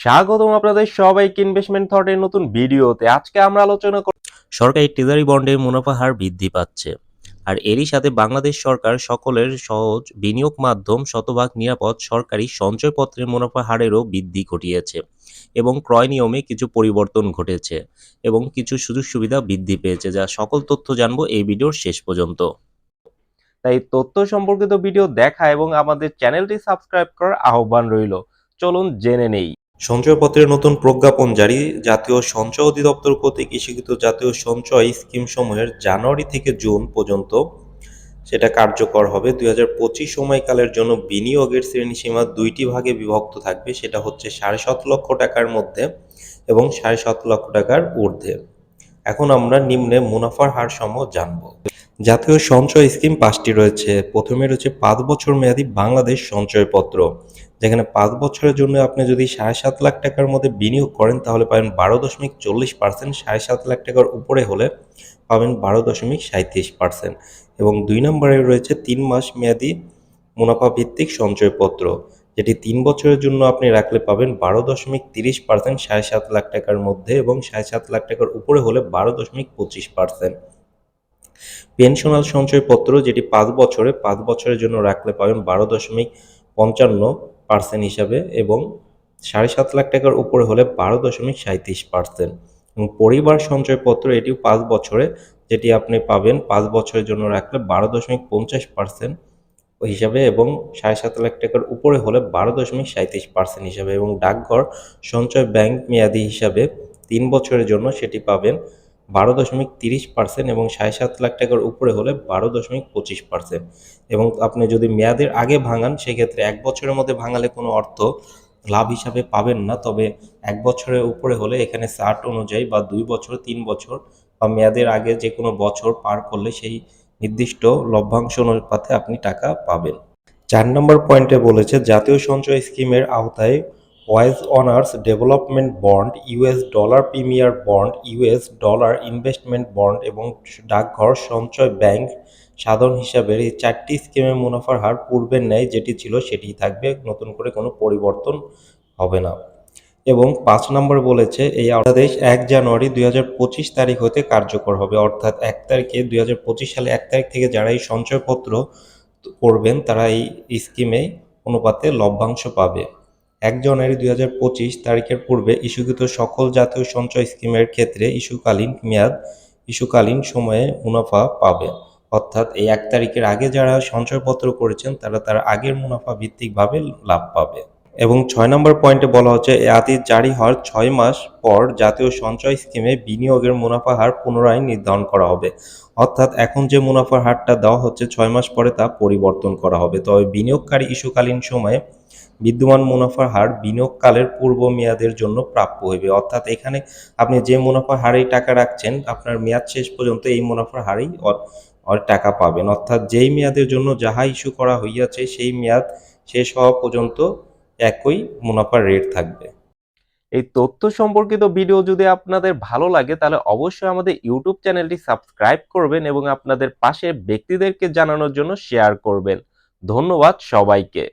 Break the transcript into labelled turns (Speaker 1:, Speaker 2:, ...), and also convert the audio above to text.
Speaker 1: স্বাগতম আপনাদের সবাইকে ইনভেস্টমেন্ট থটের নতুন ভিডিওতে। আজকে আমরা আলোচনা করব
Speaker 2: সরকারি ট্রেজারি বন্ডের মুনাফা হার বৃদ্ধি পাচ্ছে। আর এরই সাথে বাংলাদেশ সরকার সকলের সহজ বিনিয়োগ মাধ্যম শতভাগ নিরাপদ সরকারি সঞ্চয়পত্রের মুনাফা হারেরও বৃদ্ধি ঘটিয়েছে এবং ক্রয় নিয়মে কিছু পরিবর্তন ঘটেছে এবং কিছু সুযোগ সুবিধা বৃদ্ধি পেয়েছে যা সকল তথ্য জানব এই ভিডিওর শেষ পর্যন্ত।
Speaker 1: তাই তথ্য সম্পর্কিত ভিডিও দেখা এবং আমাদের চ্যানেলটি সাবস্ক্রাইব করার আহ্বান রইল। চলুন জেনে নেই।
Speaker 2: সঞ্চয়পত্রের নতুন প্রজ্ঞাপন জারি। জাতীয় সঞ্চয় অধিদপ্তর কর্তৃক ইস্যুকৃত জাতীয় সঞ্চয় স্কিম সমূহের জানুয়ারি থেকে জুন পর্যন্ত সেটা কার্যকর হবে। দুই হাজার পঁচিশ সময়কালের জন্য বিনিয়োগের শ্রেণীসীমা দুইটি ভাগে বিভক্ত থাকবে। সেটা হচ্ছে সাড়ে সাত লক্ষ টাকার মধ্যে এবং সাড়ে সাত লক্ষ টাকার ঊর্ধ্বে। এখন আমরা নিম্নে মুনাফার হার সমূহ জানব। জাতীয় সঞ্চয় স্কিম পাঁচটি রয়েছে। প্রথমে রয়েছে পাঁচ বছর মেয়াদী বাংলাদেশ সঞ্চয়পত্র। যেখানে পাঁচ বছরের জন্য আপনি যদি সাড়ে সাত লাখ টাকার মধ্যে বিনিয়োগ করেন, তাহলে পাবেন বারো দশমিক চল্লিশ পার্সেন্ট সাড়ে সাত লাখ টাকার উপরে হলে পাবেন বারো দশমিক সাঁত্রিশ পার্সেন্ট। এবং দুই নম্বরে রয়েছে তিন মাস মেয়াদি মুনাফা ভিত্তিক সঞ্চয়পত্র, যেটি তিন বছরের জন্য আপনি রাখলে পাবেন বারো দশমিক তিরিশ পার্সেন্ট সাড়ে সাত লাখ টাকার মধ্যে এবং সাড়ে সাত লাখ টাকার উপরে হলে বারো দশমিক পঁচিশ পার্সেন্ট। পেনশনাল সঞ্চয়পত্র যেটি পাঁচ বছরে, পাঁচ বছরের জন্য রাখলে পাবেন বারো দশমিক পঞ্চান্ন পার্সেন্ট হিসাবে এবং সাড়ে সাত লাখ টাকার উপরে হলে বারো দশমিক সাঁত্রিশ পার্সেন্ট। এবং পরিবার সঞ্চয়পত্র এটিও পাঁচ বছরে, যেটি আপনি পাবেন পাঁচ বছরের জন্য রাখলে বারো দশমিক পঞ্চাশ পার্সেন্ট হিসাবে এবং সাড়ে সাত লাখ টাকার উপরে হলে বারো দশমিক সাঁত্রিশ পার্সেন্ট হিসাবে এবং ডাকঘর সঞ্চয় ব্যাংক মেয়াদি হিসাবে তিন বছরের জন্য সেটি পাবেন বারো দশমিক তিরিশ পার্সেন্ট এবং সাড়ে সাত লাখ টাকার উপরে হলে বারো দশমিক পঁচিশ পার্সেন্ট এবং আপনি যদি মেয়াদের আগে ভাঙান, সেক্ষেত্রে এক বছরের মধ্যে ভাঙালে কোনো অর্থ লাভ হিসাবে পাবেন না। তবে এক বছরের উপরে হলে এখানে সার্ট অনুযায়ী বা দুই বছর, তিন বছর বা মেয়াদের আগে যে কোনো বছর পার করলে সেই নির্দিষ্ট লভ্যাংশ অনুপাতে আপনি টাকা পাবেন। চার নম্বর পয়েন্টে বলেছে, জাতীয় সঞ্চয় স্কিমের আওতায় wage earners development bond US dollar premier bond US dollar investment bond এবং ডাকঘর সঞ্চয় ব্যাংক সাধারণ হিসাবে এই চারটি স্কিমের মুনাফার হার পূর্বের ন্যায় যেটি ছিল সেটি থাকবে, নতুন করে কোনো পরিবর্তন হবে না। এবং পাঁচ নম্বর বলেছে, এই অধ্যাদেশ এক জানুয়ারি দুই হাজার পঁচিশ তারিখ হতে কার্যকর হবে। অর্থাৎ এক তারিখে দুই হাজার পঁচিশ সালে এক তারিখ থেকে যারা এই সঞ্চয়পত্র করবেন, তারা এই স্কিমে অনুপাতে লভ্যাংশ পাবে। এক জানুয়ারি দু হাজার পঁচিশ তারিখের পূর্বে ইস্যুকৃত সকল জাতীয় সঞ্চয় স্কিমের ক্ষেত্রে ইস্যুকালীন মেয়াদ ইস্যুকালীন সময়ে মুনাফা পাবে। অর্থাৎ এই এক তারিখের আগে যারা সঞ্চয়পত্র করেছেন, তারা তার আগের মুনাফা ভিত্তিকভাবে লাভ পাবে। এবং ছয় নম্বর পয়েন্টে বলা হচ্ছে আদেশ জারি হওয়ার ছয় মাস পর জাতীয় সঞ্চয় স্কিমে বিনিয়োগের মুনাফা হার পুনরায় নির্ধারণ করা হবে। অর্থাৎ এখন যে মুনাফার হারটা দেওয়া হচ্ছে ছয় মাস পরে তা পরিবর্তন করা হবে। তবে বিনিয়োগকারী ইস্যুকালীন সময়ে বিদ্যমান মুনাফার হার বিনিয়োগকালের পূর্ব মেয়াদের জন্য প্রাপ্য হইবে। অর্থাৎ এখানে আপনি যে মুনাফার হারেই টাকা রাখছেন, আপনার মেয়াদ শেষ পর্যন্ত এই মুনাফার হারেই টাকা পাবেন। অর্থাৎ যেই মেয়াদের জন্য যাহা ইস্যু করা হইয়াছে, সেই মেয়াদ শেষ হওয়া পর্যন্ত একই মুনাফার রেট থাকবে।
Speaker 1: এই তথ্য সম্পর্কিত ভিডিও যদি আপনাদের ভালো লাগে, তাহলে অবশ্যই আমাদের ইউটিউব চ্যানেলটি সাবস্ক্রাইব করবেন এবং আপনাদের পাশে ব্যক্তিদেরকে জানানোর জন্য শেয়ার করবেন। ধন্যবাদ সবাইকে।